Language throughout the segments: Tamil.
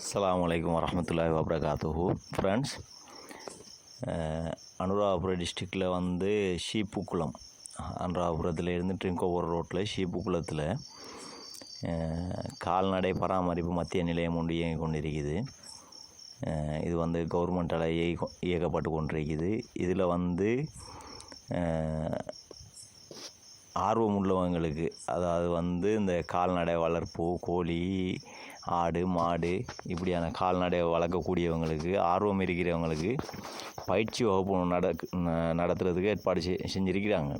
அஸ்லாம் வலைக்கம் வரமத்துல்லாஹி வபரகாத்துஹூ ஃப்ரெண்ட்ஸ் அனுராபுரம் டிஸ்ட்ரிக்டில் வந்து ஷீப்புக்குளம் அனுராபுரத்தில் இருந்து ட்ரிங்கோவர் ரோட்டில் ஷீப்புக்குளத்தில் கால்நடை பராமரிப்பு மத்திய நிலையம் ஒன்று இயங்கிக் கொண்டிருக்குது. Uh, இது வந்து கவர்மெண்ட்டால் இயக்கப்பட்டு கொண்டிருக்குது. இதில் வந்து uh, ஆர்வம் உள்ளவங்களுக்கு அதாவது வந்து இந்த கால்நடை வளர்ப்பு கோழி ஆடு மாடு இப்படியான கால்நடை வளர்க்கக்கூடியவங்களுக்கு ஆர்வம் இருக்கிறவங்களுக்கு பயிற்சி வகுப்பு நடக்கு நடத்துறதுக்கு ஏற்பாடு செ செஞ்சுருக்கிறாங்க.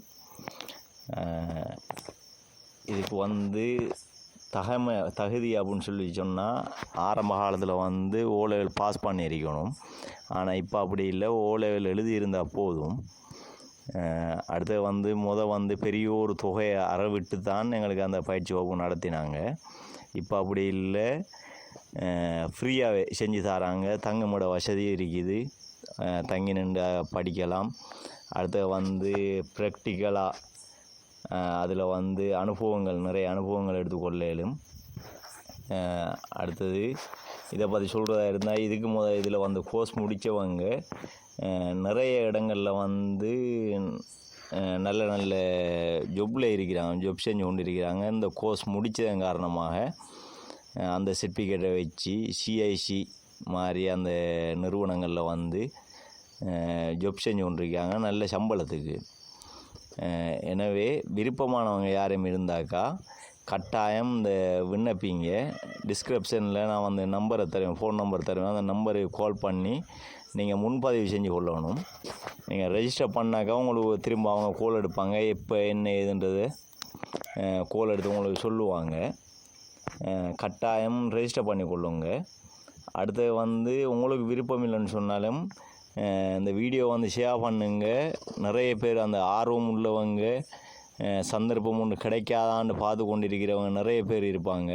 இதுக்கு வந்து தகமை தகுதி அப்படின்னு சொல்லி சொன்னால் ஆரம்ப காலத்தில் வந்து ஓ லெவல் பாஸ் பண்ணியிருக்கணும். ஆனால் இப்போ அப்படி இல்லை. ஓ லெவல் எழுதியிருந்தால் போதும். அடுத்து வந்து முத வந்து பெரிய ஒரு தொகையை அறவிட்டு தான் எங்களுக்கு அந்த பயிற்சி வகுப்பு நடத்தினாங்க. இப்போ அப்படி இல்லை. ஃப்ரீயாகவே செஞ்சு தராங்க. தங்குமிட வசதி இருக்குது. தங்கி நின்று படிக்கலாம். அடுத்து வந்து ப்ராக்டிக்கலாக அதில் வந்து அனுபவங்கள் நிறைய அனுபவங்கள் எடுத்துக்கொள்ளலும். அடுத்தது இதை பற்றி சொல்கிறதா இருந்தால் இதுக்கு முத இதில் வந்து கோர்ஸ் முடித்தவங்க நிறைய இடங்களில் வந்து நல்ல நல்ல ஜொப்பில் இருக்கிறாங்க ஜொப் செஞ்சு கொண்டு இருக்கிறாங்க இந்த கோர்ஸ் முடித்ததன் காரணமாக அந்த சர்டிஃபிகேட்டை வச்சு சிஐசி மாதிரி அந்த நிறுவனங்களில் வந்து ஜொப் செஞ்சு கொண்டிருக்காங்க நல்ல சம்பளத்துக்கு. எனவே விருப்பமானவங்க யாரும் இருந்தாக்கா கட்டாயம் இந்த விண்ணப்பிங்க. டிஸ்கிரிப்ஷனில் நான் வந்து நம்பரை தருவேன் ஃபோன் நம்பர் தருவேன். அந்த நம்பருக்கு கால் பண்ணி நீங்கள் முன்பதிவு செஞ்சு கொள்ளணும். நீங்கள் ரெஜிஸ்டர் பண்ணாக்கா உங்களுக்கு திரும்ப அவங்க கோல் எடுப்பாங்க. எப்போ என்ன ஏதுன்றது கோல் எடுத்து உங்களுக்கு சொல்லுவாங்க. கட்டாயம் ரெஜிஸ்டர் பண்ணி கொள்ளுங்க. அடுத்து வந்து உங்களுக்கு விருப்பம் இல்லைன்னு சொன்னாலும் இந்த வீடியோ வந்து ஷேர் பண்ணுங்க. நிறைய பேர் அந்த ஆர்வம் உள்ளவங்க சந்தர்ப்பம் ஒன்று கிடைக்காதான்னு பார்த்து கொண்டிருக்கிறவங்க நிறைய பேர் இருப்பாங்க.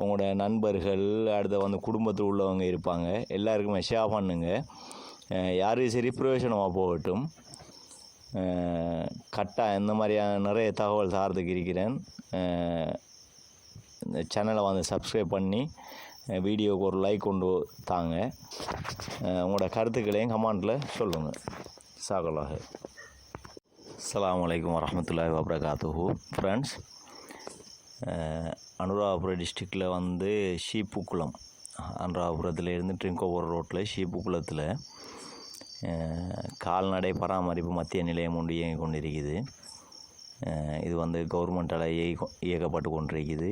உங்களோட நண்பர்கள் அடுத்த வந்து குடும்பத்தில் உள்ளவங்க இருப்பாங்க. எல்லாருக்குமே ஷேர் பண்ணுங்க. யாரையும் சரி பிரயோஜனமாக போகட்டும். கட்டாக கட்டா இந்த மாதிரியான நிறைய தகவல் சார்ந்துக்கு இருக்கிறேன். இந்த சேனலை வந்து சப்ஸ்கிரைப் பண்ணி வீடியோவுக்கு ஒரு லைக் கொண்டு தாங்க. உங்களோட கருத்துக்களையும் கமெண்டில் சொல்லுங்கள் சாகலாக. அஸ்லாம் வலைக்கம் வரமத்துல்லாஹி வபரகாத்துஹு ஃப்ரெண்ட்ஸ் அனுராதபுரம் டிஸ்ட்ரிக்டில் வந்து ஷீப்புக்குளம் அனுராபுரத்துலேருந்து இருந்து ரோட்டில் ஷீப்புக்குளத்தில் uh, கால்நடை பராமரிப்பு மத்திய நிலையம் ஒன்று இயங்கிக் கொண்டிருக்குது. Uh, இது வந்து கவர்மெண்ட்டால் இயக்கப்பட்டு கொண்டிருக்குது.